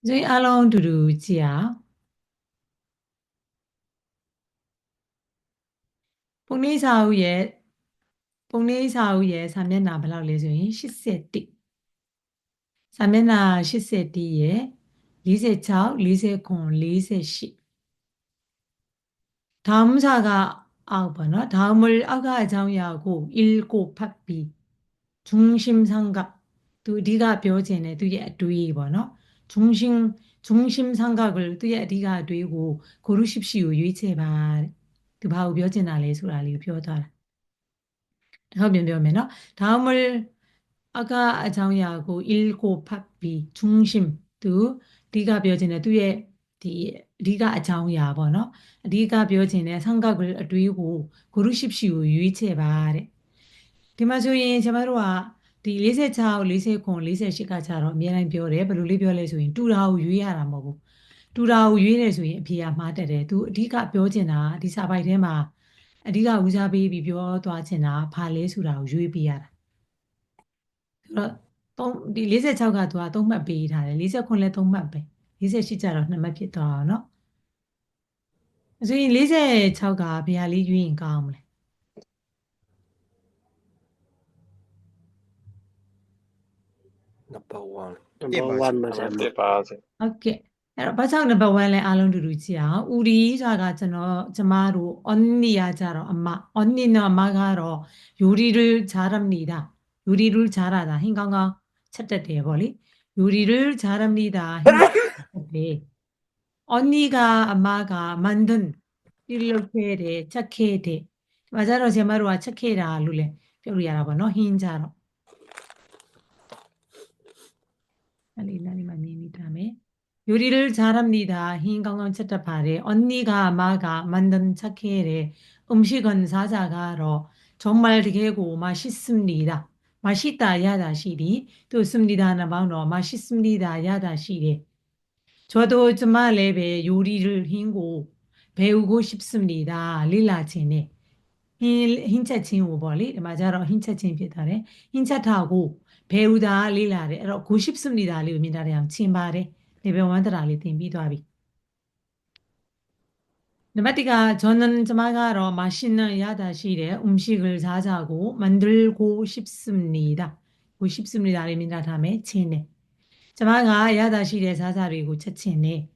။ဇွေးအားလုံးအတူတူကြည့်အောင်။ပုံလေးစာအုပ်ရဲ့ပုံလေးစာအုပ်ရဲ့စာမျက်နှာဘယ်လောက်လဲဆိုရင်81စာမျက်နှာ81ရဲ့46 49 48ဒါမှမဟုတ်ကအောက်ပါနော်ဒါမှမဟုတ်အောက်ကအကြောင်းအရာကို1ကိုဖတ်ပြီးဂျုံရှင်ဆန်ကသူအဓိကပြောချင်တယ်သူရဲ့အတွေးပေါ့နော် 중심 중심 삼각을သူရဲ့အဓိကအတွေးကို고르십시오ရွေးချယ်ပါတဲ့သူဘာကိုပြောချင်တာလဲဆိုတာလေးကိုပြောသွားတာဟုတ်ပြန်ပြောမယ်နော်다음을အကအကြောင်းအရာကို 읽고ဖတ်ပြီး 중심 သူအဓိကပြောခြင်းနဲ့သူရဲ့ဒီအဓိကအကြောင်းအရာပေါ့နော်အဓိကပြောခြင်းနဲ့삼각을အတွေးကို고르십시오ရွေးချယ်ပါတဲ့ဒီမှာဆိုရင်ကျွန်တော်တို့က ဒီ46 49 48ကကြတော့အများတိုင်းပြောတယ်ဘယ်လိုလေးပြောလဲဆိုရင်တူတာကိုရွေးရတာမဟုတ်ဘူးတူတာကိုရွေးတယ်ဆိုရင်အဖြေကမှားတတ်တယ်သူအဓိကပြောချင်တာဒီစာပိုက်ထဲမှာအဓိကဦးစားပေးပြီးပြောသွားချင်တာဘာလဲဆိုတာကိုရွေးပေးရတာဆိုတော့သုံးဒီ46ကသူက3မှတ်ပေးထားတယ်49လည်း3မှတ်ပဲ48ကျတော့2မှတ်ဖြစ်သွားအောင်เนาะဆိုရင်46ကဘယ်ဟာလေးရွေးရင်ကောင်းမလဲ number 1 number 1မှာဆရာမ တက်ပါစေ ဟုတ်ကဲ့အဲ့တော့ဘာကြောင့် number 1လဲအားလုံးတူတူကြည့်အောင်ဦးရီဆိုတာကကျွန်တော်ကျမတို့ 언니야 ကြတော့အမ 언니는အမကတော့요리를 잘합니다 요리를 잘하다 흰ကောင်းကောင်းချက်တက်တယ်ပေါ့လေ요리를 잘합니다 흰ကောင်းကောင်းချက်တက်တယ် 언니가 아마가 만든 이렇게 돼 착해 돼 맞아요 제 말로 착해라 루래 ပြောလို့ရတာပေါ့နော်ဟင်းကြ 하나님 아닙니다에 요리를 잘합니다. 흰강원 쳇다파레 언니가 마가 만든 차케레 음식은 사자가로 정말 되고 맛있습니다. 맛있다 야다시리 좋습니다 나방로 맛있습니다 야다시리 저도 정말 레베 요리를 힘고 배우고 싶습니다. 릴라체네 친에 흰 흰차 친구 벌리 맞아요. 흰차 친 피다래. 흰차 타고 배우다 릴라래. 고 싶습니다. 리미다래 양 친바래. level 1တရာလေးသင်ပြီးသွားပြီနံပါတ်1က 저는 저마가로 맛있는 야다시래 음식을 자자고 만들고 싶습니다. 고 싶습니다를 민다 다음에 체네. 저마가 야다시래 사자리고 채체네.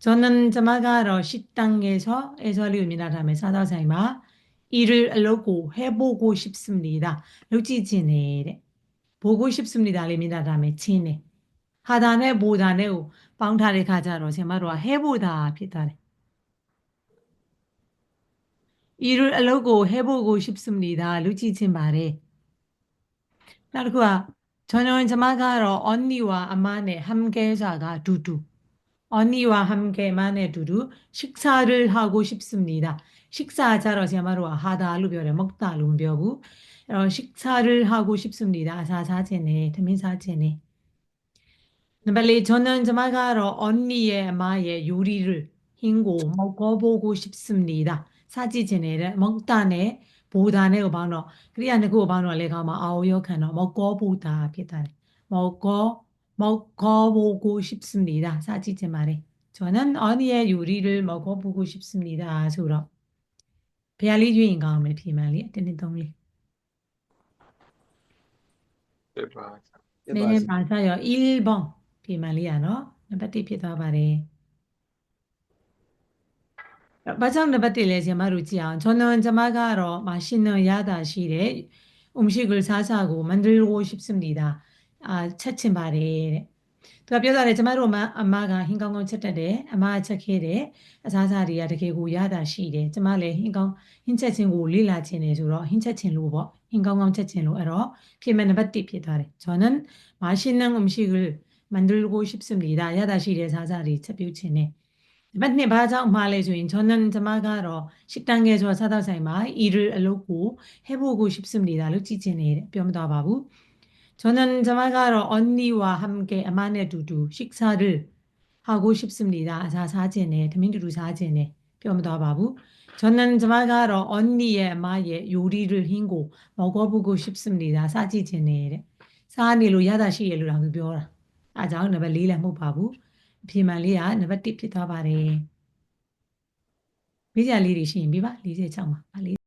저는 저마가로 식당에서 에서리 민다 다음에 사다사이마 일을 로고 해보고 싶습니다. 루지진에 보고 싶습니다. 레미나 다음에 진에 하단에 보단에 방탈의 가자로 제마로와 해보다 피다네. 일을 로고 해보고 싶습니다. 루지진 말에 나르쿠아 저는 제마가로 언니와 아만의 함께자가 두두 언니와 함께만의 두두 식사를 하고 싶습니다. 식사 자로 시야마로 하다 루벼래 먹다 룸벼구 식사를 하고 싶습니다. 사사제네 태민사제네 넘버 저는 저마가로 언니의 마의 요리를 힘고 먹어보고 싶습니다. 사지제네를 네, 먹다네 보다네 오바노 그리야네 그 오바노 레가마 아오요카노 먹어보다 피다 먹어 먹어보고 싶습니다. 사지제 말에 저는 언니의 요리를 먹어보고 싶습니다. 수럽 로 배알리 주인 가음에 비말리 때는 동리 တက်ပါ 네 맞아요. 1번 비말리야 너နံပါတ်1ဖြစ်သွားပါတယ်။ဘာကြောင့်နံပါတ်1လဲကျမတို့ကြည့်အောင်. 저는 저마가로 맛있는 야다시래 음식을 사사고 만들고 싶습니다. 아, 차친 바래. သူကပြောတာလေကျမတို့မှာအမကဟင်းကောင်းကောင်းချက်တတ်တယ်အမအချက်ခဲ့တယ်အစားအစာတွေကတကယ်ကိုရတာရှိတယ်ကျမလည်းဟင်းကောင်းဟင်းချက်ချင်းကိုလေ့လာခြင်းတယ်ဆိုတော့ဟင်းချက်ချင်းလို့ပေါ့ဟင်းကောင်းကောင်းချက်ချင်းလို့အဲ့တော့ပြင်မဲ့နံပါတ်1ဖြစ်သွားတယ်ဂျွန်နန်မရှိနံကိုမရှိဘူးမန္တလေးကိုရှိပစမီဒါရတာရှိတဲ့အစားအစာတွေချက်ပြုတ်ခြင်းတယ်နံပါတ်2ဘာကြောင့်မှားလဲဆိုရင်ဂျွန်နန်ကျမကတော့ရှစ်တန်ငယ်ဆိုတာစားတော့ဆိုင်မှာအီရီအလုပ်ကိုဟဲဖို့ကိုရှိပစမီဒါလို့ကြည့်ခြင်းတယ်ပြောမသွားပါဘူး 저는 저마가로 언니와 함께 아마네 두두 식사를 하고 싶습니다. 자, 사진에 드민두두 사진에 뼈도 바부. 저는 저마가로 언니의 아마의 요리를 흰고 먹어보고 싶습니다. 사지진에 사니로 야다시엘로라고 뼈라. 아장 너벨 리레 못 바부. အဖြေမှန်လေးကနံပါတ်1ဖြစ်သွားပါတယ်မေးကြလေးတွေရှိရင်ပြပါ46မှာပါလေး